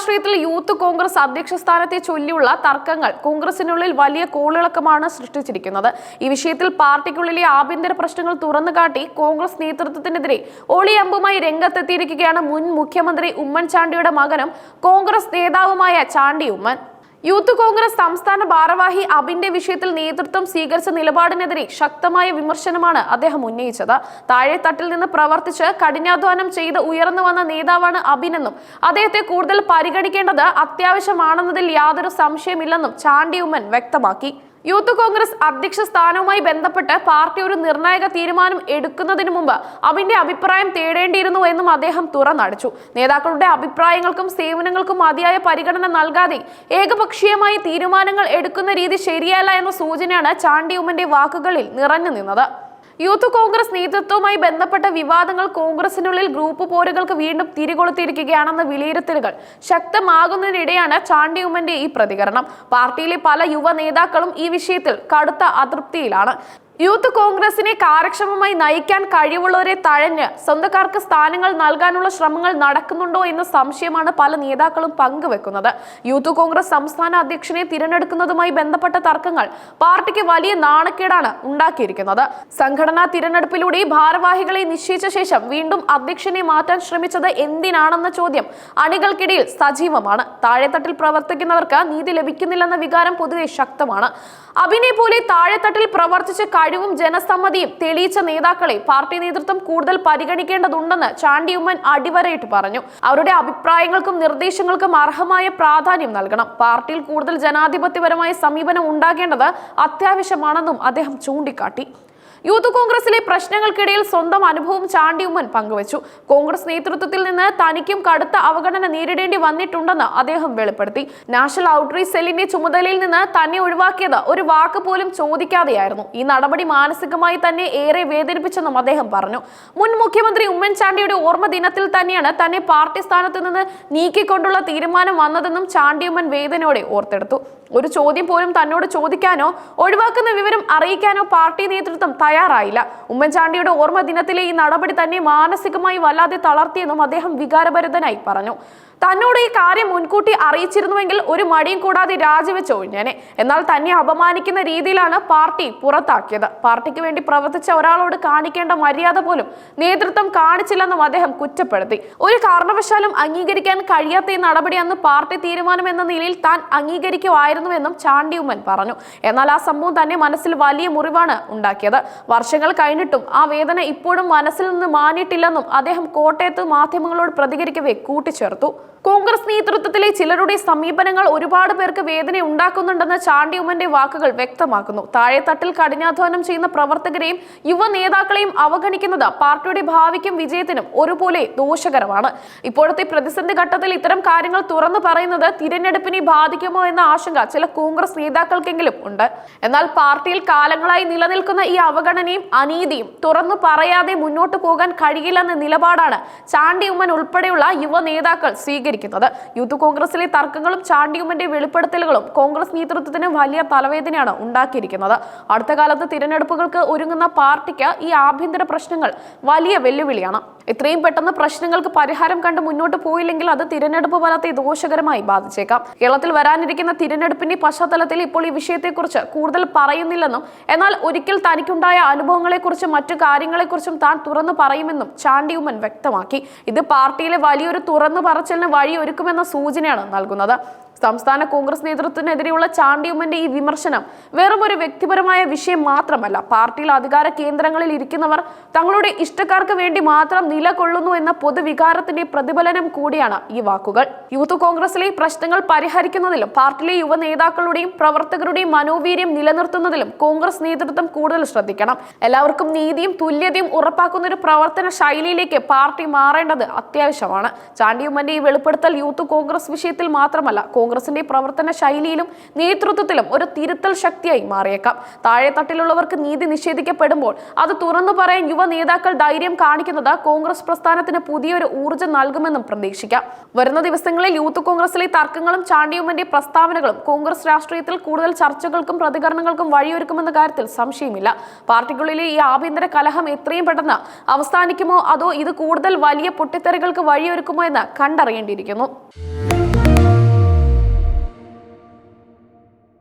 രാഷ്ട്രീയത്തിൽ യൂത്ത് കോൺഗ്രസ് അധ്യക്ഷ സ്ഥാനത്തെ ചൊല്ലിയുള്ള തർക്കങ്ങൾ കോൺഗ്രസിനുള്ളിൽ വലിയ കോളിളക്കമാണ് സൃഷ്ടിച്ചിരിക്കുന്നത്. ഈ വിഷയത്തിൽ പാർട്ടിക്കുള്ളിലെ ആഭ്യന്തര പ്രശ്നങ്ങൾ തുറന്നുകാട്ടി കോൺഗ്രസ് നേതൃത്വത്തിനെതിരെ ഒളിയമ്പുമായി രംഗത്തെത്തിയിരിക്കുകയാണ് മുൻ മുഖ്യമന്ത്രി ഉമ്മൻചാണ്ടിയുടെ മകനും കോൺഗ്രസ് നേതാവുമായ ചാണ്ടി ഉമ്മൻ. യൂത്ത് കോൺഗ്രസ് സംസ്ഥാന ഭാരവാഹി അബിന്റെ വിഷയത്തിൽ നേതൃത്വം സ്വീകരിച്ച നിലപാടിനെതിരെ ശക്തമായ വിമർശനമാണ് അദ്ദേഹം ഉന്നയിച്ചത്. താഴെത്തട്ടിൽ നിന്ന് പ്രവർത്തിച്ച് കഠിനാധ്വാനം ചെയ്ത് ഉയർന്നു വന്ന നേതാവാണ് അബിനെന്നും അദ്ദേഹത്തെ കൂടുതൽ പരിഗണിക്കേണ്ടത് അത്യാവശ്യമാണെന്നതിൽ യാതൊരു സംശയമില്ലെന്നും ചാണ്ടി ഉമ്മൻ വ്യക്തമാക്കി. യൂത്ത് കോൺഗ്രസ് അധ്യക്ഷ സ്ഥാനവുമായി ബന്ധപ്പെട്ട് പാർട്ടി ഒരു നിർണായക തീരുമാനം എടുക്കുന്നതിന് മുമ്പ് അവന്റെ അഭിപ്രായം തേടേണ്ടിയിരുന്നു എന്നും അദ്ദേഹം തുറന്നടിച്ചു. നേതാക്കളുടെ അഭിപ്രായങ്ങൾക്കും സേവനങ്ങൾക്കും മതിയായ പരിഗണന നൽകാതെ ഏകപക്ഷീയമായി തീരുമാനങ്ങൾ എടുക്കുന്ന രീതി ശരിയല്ല എന്ന സൂചനയാണ് ചാണ്ടി ഉമ്മന്റെ വാക്കുകളിൽ നിറഞ്ഞു നിന്നത്. യൂത്ത് കോൺഗ്രസ് നേതൃത്വവുമായി ബന്ധപ്പെട്ട വിവാദങ്ങൾ കോൺഗ്രസിനുള്ളിൽ ഗ്രൂപ്പ് പോരുകൾക്ക് വീണ്ടും തിരികൊളുത്തിയിരിക്കുകയാണെന്ന വിലയിരുത്തലുകൾ ശക്തമാകുന്നതിനിടെയാണ് ചാണ്ടി ഉമ്മന്റെ ഈ പ്രതികരണം. പാർട്ടിയിലെ പല യുവ നേതാക്കളും ഈ വിഷയത്തിൽ കടുത്ത അതൃപ്തിയിലാണ്. യൂത്ത് കോൺഗ്രസിനെ കാര്യക്ഷമമായി നയിക്കാൻ കഴിവുള്ളവരെ തഴഞ്ഞ് സ്വന്തക്കാർക്ക് സ്ഥാനങ്ങൾ നൽകാനുള്ള ശ്രമങ്ങൾ നടക്കുന്നുണ്ടോ എന്ന സംശയമാണ് പല നേതാക്കളും പങ്കുവെക്കുന്നത്. യൂത്ത് കോൺഗ്രസ് സംസ്ഥാന അധ്യക്ഷനെ തിരഞ്ഞെടുക്കുന്നതുമായി ബന്ധപ്പെട്ട തർക്കങ്ങൾ പാർട്ടിക്ക് വലിയ നാണക്കേടാണ് ഉണ്ടാക്കിയിരിക്കുന്നത്. സംഘടനാ തിരഞ്ഞെടുപ്പിലൂടെ ഭാരവാഹികളെ നിശ്ചയിച്ച ശേഷം വീണ്ടും അധ്യക്ഷനെ മാറ്റാൻ ശ്രമിച്ചത് എന്തിനാണെന്ന ചോദ്യം അണികൾക്കിടയിൽ സജീവമാണ്. താഴെത്തട്ടിൽ പ്രവർത്തിക്കുന്നവർക്ക് നീതി ലഭിക്കുന്നില്ലെന്ന വികാരം പൊതുവെ ശക്തമാണ്. അഭിനെ പോലെ താഴെത്തട്ടിൽ പ്രവർത്തിച്ച് കഴിവും ജനസമ്മതിയും തെളിയിച്ച നേതാക്കളെ പാർട്ടി നേതൃത്വം കൂടുതൽ പരിഗണിക്കേണ്ടതുണ്ടെന്ന് ചാണ്ടി ഉമ്മൻ അടിവരയിട്ട് പറഞ്ഞു. അവരുടെ അഭിപ്രായങ്ങൾക്കും നിർദ്ദേശങ്ങൾക്കും അർഹമായ പ്രാധാന്യം നൽകണം. പാർട്ടിയിൽ കൂടുതൽ ജനാധിപത്യപരമായ സമീപനം ഉണ്ടാകേണ്ടത് അത്യാവശ്യമാണെന്നും അദ്ദേഹം ചൂണ്ടിക്കാട്ടി. യൂത്ത് കോൺഗ്രസിലെ പ്രശ്നങ്ങൾക്കിടയിൽ സ്വന്തം അനുഭവം ചാണ്ടി ഉമ്മൻ പങ്കുവച്ചു. കോൺഗ്രസ് നേതൃത്വത്തിൽ നിന്ന് തനിക്കും കടുത്ത അവഗണന നേരിടേണ്ടി വന്നിട്ടുണ്ടെന്ന് അദ്ദേഹം വെളിപ്പെടുത്തി. നാഷണൽ ഔട്ട്റീച്ച് സെല്ലിന്റെ ചുമതലയിൽ നിന്ന് തന്നെ ഒഴിവാക്കിയത് ഒരു വാക്ക് പോലും ചോദിക്കാതെയായിരുന്നു. ഈ നടപടി മാനസികമായി തന്നെ ഏറെ വേദനിപ്പിച്ചെന്നും അദ്ദേഹം പറഞ്ഞു. മുൻ മുഖ്യമന്ത്രി ഉമ്മൻചാണ്ടിയുടെ ഓർമ്മ ദിനത്തിൽ തന്നെയാണ് തന്നെ പാർട്ടി സ്ഥാനത്ത് നിന്ന് നീക്കിക്കൊണ്ടുള്ള തീരുമാനം വന്നതെന്നും ചാണ്ടിയമ്മൻ വേദനയോടെ ഓർത്തെടുത്തു. ഒരു ചോദ്യം പോലും തന്നോട് ചോദിക്കാനോ ഒഴിവാക്കുന്ന വിവരം അറിയിക്കാനോ പാർട്ടി നേതൃത്വം തയ്യാറായില്ല. ഉമ്മൻചാണ്ടിയുടെ ഓർമ്മ ദിനത്തിലെ ഈ നടപടി തന്നെ മാനസികമായി വല്ലാതെ തളർത്തിയെന്നും അദ്ദേഹം വികാരഭരിതനായി പറഞ്ഞു. തന്നോട് ഈ കാര്യം മുൻകൂട്ടി അറിയിച്ചിരുന്നുവെങ്കിൽ ഒരു മടിയും കൂടാതെ രാജിവെച്ച് ഒഴിഞ്ഞേനെ. എന്നാൽ തന്നെ അപമാനിക്കുന്ന രീതിയിലാണ് പാർട്ടി പുറത്താക്കിയത്. പാർട്ടിക്ക് വേണ്ടി പ്രവർത്തിച്ച ഒരാളോട് കാണിക്കേണ്ട മര്യാദ പോലും നേതൃത്വം കാണിച്ചില്ലെന്നും അദ്ദേഹം കുറ്റപ്പെടുത്തി. ഒരു കാരണവശാലും അംഗീകരിക്കാൻ കഴിയാത്ത ഈ നടപടി അന്ന് പാർട്ടി തീരുമാനം എന്ന നിലയിൽ താൻ അംഗീകരിക്കുമായിരുന്നുവെന്നും ചാണ്ടി ഉമ്മൻ പറഞ്ഞു. എന്നാൽ ആ സംഭവം തന്നെ മനസ്സിൽ വലിയ മുറിവാണ് ഉണ്ടാക്കിയത്. വർഷങ്ങൾ കഴിഞ്ഞിട്ടും ആ വേദന ഇപ്പോഴും മനസ്സിൽ നിന്ന് മാനിയിട്ടില്ലെന്നും അദ്ദേഹം കോട്ടയത്ത് മാധ്യമങ്ങളോട് പ്രതികരിക്കവേ കൂട്ടിച്ചേർത്തു. കോൺഗ്രസ് നേതൃത്വത്തിലെ ചിലരുടെ സമീപനങ്ങൾ ഒരുപാട് പേർക്ക് വേദന ഉണ്ടാക്കുന്നുണ്ടെന്ന് ചാണ്ടി ഉമ്മന്റെ വാക്കുകൾ വ്യക്തമാക്കുന്നു. താഴെത്തട്ടിൽ കഠിനാധ്വാനം ചെയ്യുന്ന പ്രവർത്തകരെയും യുവ നേതാക്കളെയും അവഗണിക്കുന്നത് പാർട്ടിയുടെ ഭാവിക്കും വിജയത്തിനും ഒരുപോലെ ദോഷകരമാണ്. ഇപ്പോഴത്തെ പ്രതിസന്ധി ഘട്ടത്തിൽ ഇത്തരം കാര്യങ്ങൾ തുറന്നു പറയുന്നത് തിരഞ്ഞെടുപ്പിനെ ബാധിക്കുമോ എന്ന ആശങ്ക ചില കോൺഗ്രസ് നേതാക്കൾക്കെങ്കിലും ഉണ്ട്. എന്നാൽ പാർട്ടിയിൽ കാലങ്ങളായി നിലനിൽക്കുന്ന ഈ അവഗണനയും അനീതിയും തുറന്നു പറയാതെ മുന്നോട്ടു പോകാൻ കഴിയില്ലെന്ന നിലപാടാണ് ചാണ്ടി ഉമ്മൻ ഉൾപ്പെടെയുള്ള യുവ നേതാക്കൾ സ്വീകരിക്കുന്നത്. യൂത്ത് കോൺഗ്രസിലെ തർക്കങ്ങളും ചാണ്ടിയമ്മന്റെ വെളിപ്പെടുത്തലുകളും കോൺഗ്രസ് നേതൃത്വത്തിന് വലിയ തലവേദനയാണ് ഉണ്ടാക്കിയിരിക്കുന്നത്. അടുത്ത കാലത്ത് തിരഞ്ഞെടുപ്പുകൾക്ക് ഒരുങ്ങുന്ന പാർട്ടിക്ക് ഈ ആഭ്യന്തര പ്രശ്നങ്ങൾ വലിയ വെല്ലുവിളിയാണ്. എത്രയും പെട്ടെന്ന് പ്രശ്നങ്ങൾക്ക് പരിഹാരം കണ്ട് മുന്നോട്ട് പോയില്ലെങ്കിൽ അത് തിരഞ്ഞെടുപ്പ് ഫലത്തെ ദോഷകരമായി ബാധിച്ചേക്കാം. കേരളത്തിൽ വരാനിരിക്കുന്ന തിരഞ്ഞെടുപ്പിന്റെ പശ്ചാത്തലത്തിൽ ഇപ്പോൾ ഈ വിഷയത്തെക്കുറിച്ച് കൂടുതൽ പറയുന്നില്ലെന്നും എന്നാൽ ഒരിക്കൽ തനിക്കുണ്ടായ അനുഭവങ്ങളെക്കുറിച്ചും മറ്റു കാര്യങ്ങളെക്കുറിച്ചും താൻ തുറന്നു പറയുമെന്നും ചാണ്ടിയുമ്മൻ വ്യക്തമാക്കി. ഇത് പാർട്ടിയിലെ വലിയൊരു തുറന്നു പറച്ചിലിന് വഴിയൊരുക്കുമെന്ന സൂചനയാണ് നൽകുന്നത്. സംസ്ഥാന കോൺഗ്രസ് നേതൃത്വത്തിനെതിരെയുള്ള ചാണ്ടിയുമ്മന്റെ ഈ വിമർശനം വെറും ഒരു വ്യക്തിപരമായ വിഷയം മാത്രമല്ല. പാർട്ടിയിൽ അധികാര കേന്ദ്രങ്ങളിൽ ഇരിക്കുന്നവർ തങ്ങളുടെ ഇഷ്ടക്കാർക്ക് വേണ്ടി മാത്രം നിലകൊള്ളുന്നു എന്ന പൊതുവികാരത്തിന്റെ പ്രതിഫലനം കൂടിയാണ് ഈ വാക്കുകൾ. യൂത്ത് കോൺഗ്രസിലെ പ്രശ്നങ്ങൾ പരിഹരിക്കുന്നതിലും പാർട്ടിയിലെ യുവ നേതാക്കളുടെയും പ്രവർത്തകരുടെയും മനോവീര്യം നിലനിർത്തുന്നതിലും കോൺഗ്രസ് നേതൃത്വം കൂടുതൽ ശ്രദ്ധിക്കണം. എല്ലാവർക്കും നീതിയും തുല്യതയും ഉറപ്പാക്കുന്ന ഒരു പ്രവർത്തന ശൈലിയിലേക്ക് പാർട്ടി മാറേണ്ടത് അത്യാവശ്യമാണ്. ചാണ്ടിയുമ്മന്റെ ഈ വെളിപ്പെടുത്തൽ യൂത്ത് കോൺഗ്രസ് വിഷയത്തിൽ മാത്രമല്ല കോൺഗ്രസിന്റെ പ്രവർത്തന ശൈലിയിലും നേതൃത്വത്തിലും ഒരു തിരുത്തൽ ശക്തിയായി മാറിയേക്കാം. താഴെത്തട്ടിലുള്ളവർക്ക് നീതി നിഷേധിക്കപ്പെടുമ്പോൾ അത് തുറന്നു പറയാൻ യുവ നേതാക്കൾ ധൈര്യം കാണിക്കുന്നത് കോൺഗ്രസ് പ്രസ്ഥാനത്തിന് പുതിയൊരു ഊർജം നൽകുമെന്നും പ്രതീക്ഷിക്കാം. വരുന്ന ദിവസങ്ങളിൽ യൂത്ത് കോൺഗ്രസിലെ തർക്കങ്ങളും ചാണ്ടിയുമ്മന്റെ പ്രസ്താവനകളും കോൺഗ്രസ് രാഷ്ട്രീയത്തിൽ കൂടുതൽ ചർച്ചകൾക്കും പ്രതികരണങ്ങൾക്കും വഴിയൊരുക്കുമെന്ന കാര്യത്തിൽ സംശയമില്ല. പാർട്ടിക്കുള്ളിലെ ഈ ആഭ്യന്തര കലഹം എത്രയും പെട്ടെന്ന് അവസാനിക്കുമോ അതോ ഇത് കൂടുതൽ വലിയ പൊട്ടിത്തെറികൾക്ക് വഴിയൊരുക്കുമോ എന്ന് കണ്ടറിയേണ്ടിയിരിക്കുന്നു.